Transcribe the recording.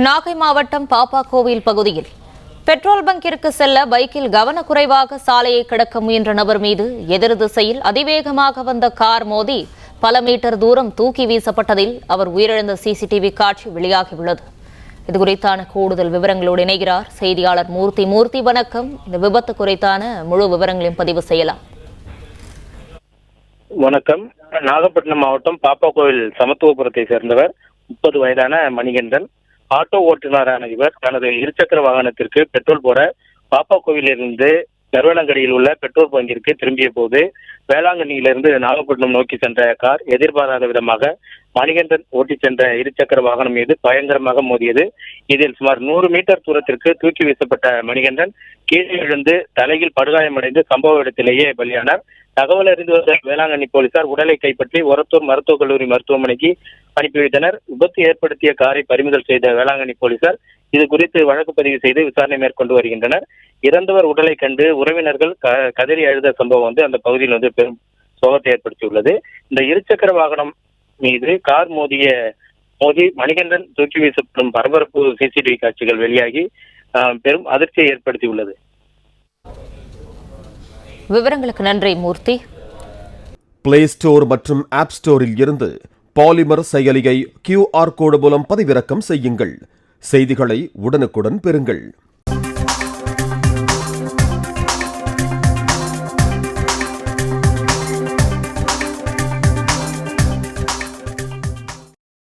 நாகை மாவட்டம் பாப்பா கோவில் பகுதியில் பெட்ரோல் பங்கிற்கு செல்ல பைக்கில் கவனக்குறைவாக சாலையை கடக்க முயன்ற நபர் மீது எதிர் திசையில் அதிவேகமாக வந்த கார் மோதி பல மீட்டர் தூரம் தூக்கி வீசப்பட்டதில் அவர் உயிரிழந்த சிசிடிவி காட்சி வெளியாகியுள்ளது. இதுகுறித்தான கூடுதல் விவரங்களோடு இணைகிறார் செய்தியாளர் மூர்த்தி. மூர்த்தி வணக்கம். இந்த விபத்து குறித்தான முழு விவரங்களையும் பதிவு செய்யலாம். வணக்கம். நாகப்பட்டினம் மாவட்டம் பாப்பாக்கோவில் சமத்துவபுரத்தை சேர்ந்தவர் முப்பது வயதான மணிகண்டன். ஆட்டோ ஓட்டுநரான இவர் தனது இருசக்கர வாகனத்திற்கு பெட்ரோல் போட பாப்பா கோவிலிருந்து நறுவனங்கடியில் உள்ள பெட்ரோல் பங்கிற்கு திரும்பிய போது வேளாங்கண்ணியிலிருந்து நாகப்பட்டினம் நோக்கி சென்ற கார் எதிர்பாராத விதமாக மணிகண்டன் ஓட்டிச் சென்ற இருசக்கர வாகனம் மீது பயங்கரமாக மோதியது. இதில் சுமார் நூறு மீட்டர் தூரத்திற்கு தூக்கி வீசப்பட்ட மணிகண்டன் கீழே விழுந்து தலையில் படுகாயமடைந்து சம்பவ இடத்திலேயே பலியானார். தகவல் அறிந்து வந்த வேளாங்கண்ணி போலீசார் உடலை கைப்பற்றி ஒரத்தூர் மருத்துவக் கல்லூரி மருத்துவமனைக்கு அனுப்பி வைத்தனர். விபத்து ஏற்படுத்திய காரை பறிமுதல் செய்த வேளாங்கண்ணி போலீசார் இது குறித்து வழக்கு பதிவு செய்து விசாரணை மேற்கொண்டு வருகின்றனர். இறந்தவர் உடலை கண்டு உறவினர்கள் க- கதறி அழுத சம்பவம் வந்து அந்த பகுதியில் வந்து பெரும் சோகத்தை ஏற்படுத்தியுள்ளது. இந்த இருசக்கர வாகனம் மீது கார் மோதிய மோதி மணிகண்டன் தூக்கி வீசப்படும் பரபரப்பு சிசிடிவி காட்சிகள் வெளியாகி பெரும் அதிர்ச்சியை ஏற்படுத்தியுள்ளது. விவரங்களுக்கு நன்றி மூர்த்தி. பிளே ஸ்டோர் மற்றும் ஆப் ஸ்டோரில் இருந்து பாலிமர் செயலியை கியூஆர் கோடு மூலம் பதிவிறக்கம் செய்யுங்கள். செய்திகளை உடனுக்குடன் பெறுங்கள்.